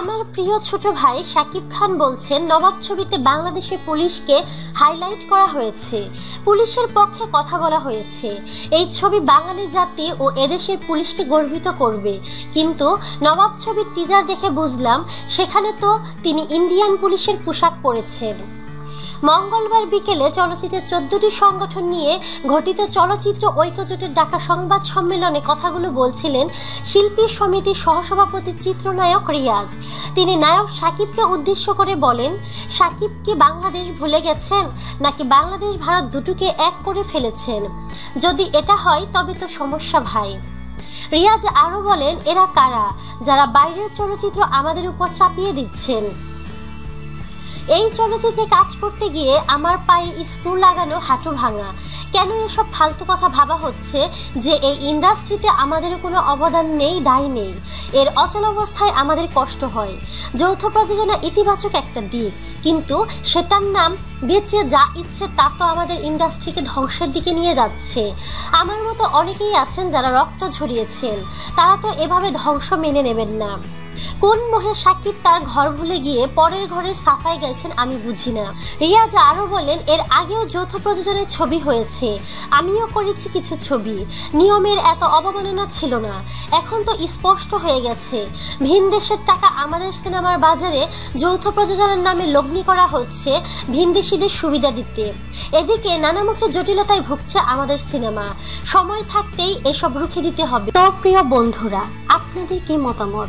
আমার প্রিয় ছোট ভাই শাকিব খান বলছেন, নবাব ছবিতে বাংলাদেশের পুলিশকে হাইলাইট করা হয়েছে। পুলিশের পক্ষে কথা বলা হয়েছে। এই ছবি বাঙালি জাতি ও এদেশের পুলিশকে গর্বিত করবে। কিন্তু নবাব ছবির টিজার দেখে বুঝলাম, সেখানে তো তিনি ইন্ডিয়ান পুলিশের পোশাক পরেছেন। মঙ্গলবার বিকেলে চলচ্চিত্রের চোদ্দটি সংগঠন নিয়ে ঘটিত চলচ্চিত্র ঐক্যজোটের ডাকা সংবাদ সম্মেলনে কথাগুলো বলছিলেন শিল্পী সমিতির সহসভাপতি চিত্রনায়ক রিয়াজ। তিনি নায়ক সাকিবকে উদ্দেশ্য করে বলেন, সাকিব কি বাংলাদেশ ভুলে গেছেন নাকি বাংলাদেশ, ভারত দুটোকে এক করে ফেলেছেন? যদি এটা হয়, তবে তো সমস্যা ভাই। রিয়াজ আরও বলেন, এরা কারা? যারা বাইরের চলচ্চিত্র আমাদের উপর চাপিয়ে দিচ্ছেন। এই চলচ্চিত্রে কাজ করতে গিয়ে আমার পায়ে স্ক্রু লাগানো হাঁটু ভাঙা। কেন এসব ফালতু কথা ভাবা হচ্ছে যে এই ইন্ডাস্ট্রিতে আমাদের কোনো অবদান নেই, দায় নেই? এর অচল অবস্থায় আমাদের কষ্ট হয়। যৌথ প্রযোজনা ইতিবাচক একটা দিক। কিন্তু সেটার নাম বেঁচে যা ইচ্ছে তা তো আমাদের ইন্ডাস্ট্রিকে ধ্বংসের দিকে নিয়ে যাচ্ছে। আমার মতো অনেকেই আছেন যারা রক্ত ঝরিয়েছেন। তারা তো এভাবে ধ্বংস মেনে নেবেন না। কোন মোহে সাকিব তার ঘর ভুলে গিয়ে পরের ঘরে সাফাই গেছেন আমি বুঝি না। রিয়াজ আরও বলেন, এর আগেও যৌথ প্রযোজনের ছবি হয়েছে। আমিও করেছি কিছু ছবি। নিয়মের এত অবমাননা ছিল না। এখন তো স্পষ্ট হয়ে গেছে। ভিন দেশের টাকা আমাদের সিনেমার বাজারে যৌথ প্রযোজনার নামে লগ্নি করা হচ্ছে ভিনদেশিদের সুবিধা দিতে। এদিকে নানামুখী জটিলতায় ভুগছে আমাদের সিনেমা। সময় থাকতেই এসব রুখে দিতে হবে। তো প্রিয় বন্ধুরা, আপনাদের কি মতামত?